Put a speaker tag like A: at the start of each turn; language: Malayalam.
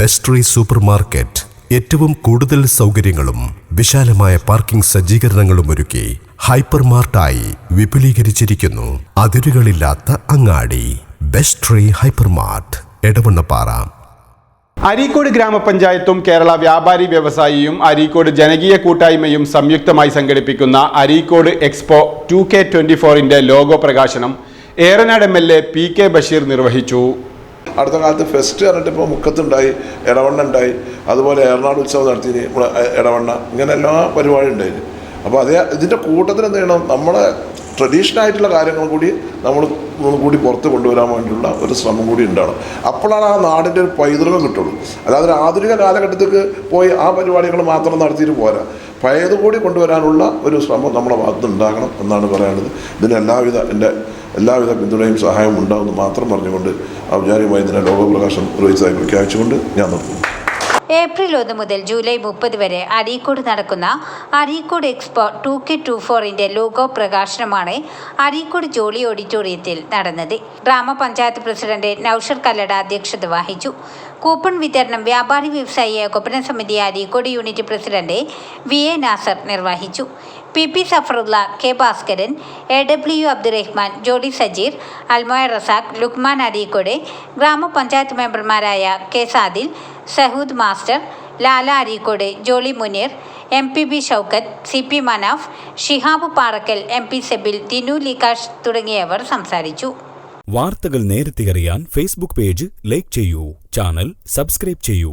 A: ബെസ്ട്രി സൂപ്പർ മാർക്കറ്റ് ഏറ്റവും കൂടുതൽ സൗകര്യങ്ങളും വിശാലമായ പാർക്കിംഗ് സജ്ജീകരണങ്ങളും ഒരുക്കി ഹൈപ്പർ മാർട്ടായി വിപുലീകരിച്ചിരിക്കുന്നു അതിരുകളില്ലാത്ത അങ്ങാടി. ബെസ്ട്രി ഹൈപ്പർ മാർട്ട് എടവണ്ണപ്പാറ.
B: അരീക്കോട് ഗ്രാമപഞ്ചായത്തും കേരള വ്യാപാരി വ്യവസായിയും അരീക്കോട് ജനകീയ കൂട്ടായ്മയും സംയുക്തമായി സംഘടിപ്പിക്കുന്ന Areekode expo two K twenty ഫോറിന്റെ ലോഗോ പ്രകാശനം Eranad M L A P K Basheer നിർവഹിച്ചു.
C: അടുത്ത കാലത്ത് ഫെസ്റ്റ് പറഞ്ഞിട്ട് ഇപ്പോൾ മുക്കത്തുണ്ടായി ഇടവണ്ണ ഉണ്ടായി. അതുപോലെ ഏറനാട് ഉത്സവം നടത്തി ഇടവണ്ണ ഇങ്ങനെ എല്ലാ പരിപാടിയും ഉണ്ടായിരുന്നു അപ്പോൾ അതേ ഇതിന്റെ കൂട്ടത്തിൽ എന്ത് ചെയ്യണം? നമ്മളെ ട്രഡീഷണൽ ആയിട്ടുള്ള കാര്യങ്ങൾ കൂടി നമ്മൾ കൂടി പുറത്ത് കൊണ്ടുവരാൻ വേണ്ടിയുള്ള ഒരു ശ്രമം കൂടി ഉണ്ടാവണം. അപ്പോഴാണ് ആ നാടിന്റെ ഒരു പൈതൃകം കിട്ടുള്ളൂ. അല്ലാതെ ഒരു ആധുനിക കാലഘട്ടത്തേക്ക് പോയി ആ പരിപാടികൾ മാത്രം നടത്തിയിട്ട് പോരാ. പഴയത് കൂടി കൊണ്ടുവരാനുള്ള ഒരു ശ്രമം നമ്മളെ ഭാഗത്ത് ഉണ്ടാകണം എന്നാണ് പറയുന്നത് ഇതിന് എല്ലാവിധ എന്റെ എല്ലാവിധ പിന്തുണയും സഹായവും ഉണ്ടാകുമെന്ന് മാത്രം പറഞ്ഞുകൊണ്ട് ഔപചാരികമായി ഇതിനെ ലോകപ്രകാശം പ്രവഹിച്ചതായി പ്രഖ്യാപിച്ചുകൊണ്ട് ഞാൻ നിർത്തുന്നു.
D: ഏപ്രിൽ ഒന്ന് മുതൽ ജൂലൈ മുപ്പത് വരെ അരീക്കോട് നടക്കുന്ന Areekode expo two K two ഫോറിന്റെ ലോഗോ പ്രകാശനമാണ് അരീക്കോട് ജോളി ഓഡിറ്റോറിയത്തിൽ നടന്നത്. ഗ്രാമപഞ്ചായത്ത് പ്രസിഡന്റ് നൌഷർ കല്ലട അധ്യക്ഷത വഹിച്ചു. കൂപ്പൺ വിതരണം വ്യാപാരി വ്യവസായി ഏകോപന സമിതി Areekode unit president V A Nasar നിർവഹിച്ചു. P P Safarulla K Bhaskaran A W Abdurahman Jodi Sajeer Almoya Razak Lukman Areekode ഗ്രാമപഞ്ചായത്ത് മെമ്പർമാരായ K Sadil Sahood master Lala Areekode Jolly Muneer M P B Shoukath C P Manaf Shihab Parakkal M P Sebil Dinu Likash തുടങ്ങിയവർ സംസാരിച്ചു.
E: വാർത്തകൾ നേരത്തെ അറിയാൻ ഫേസ്ബുക്ക് പേജ് ലൈക്ക് ചെയ്യൂ ചാനൽ സബ്സ്ക്രൈബ് ചെയ്യൂ.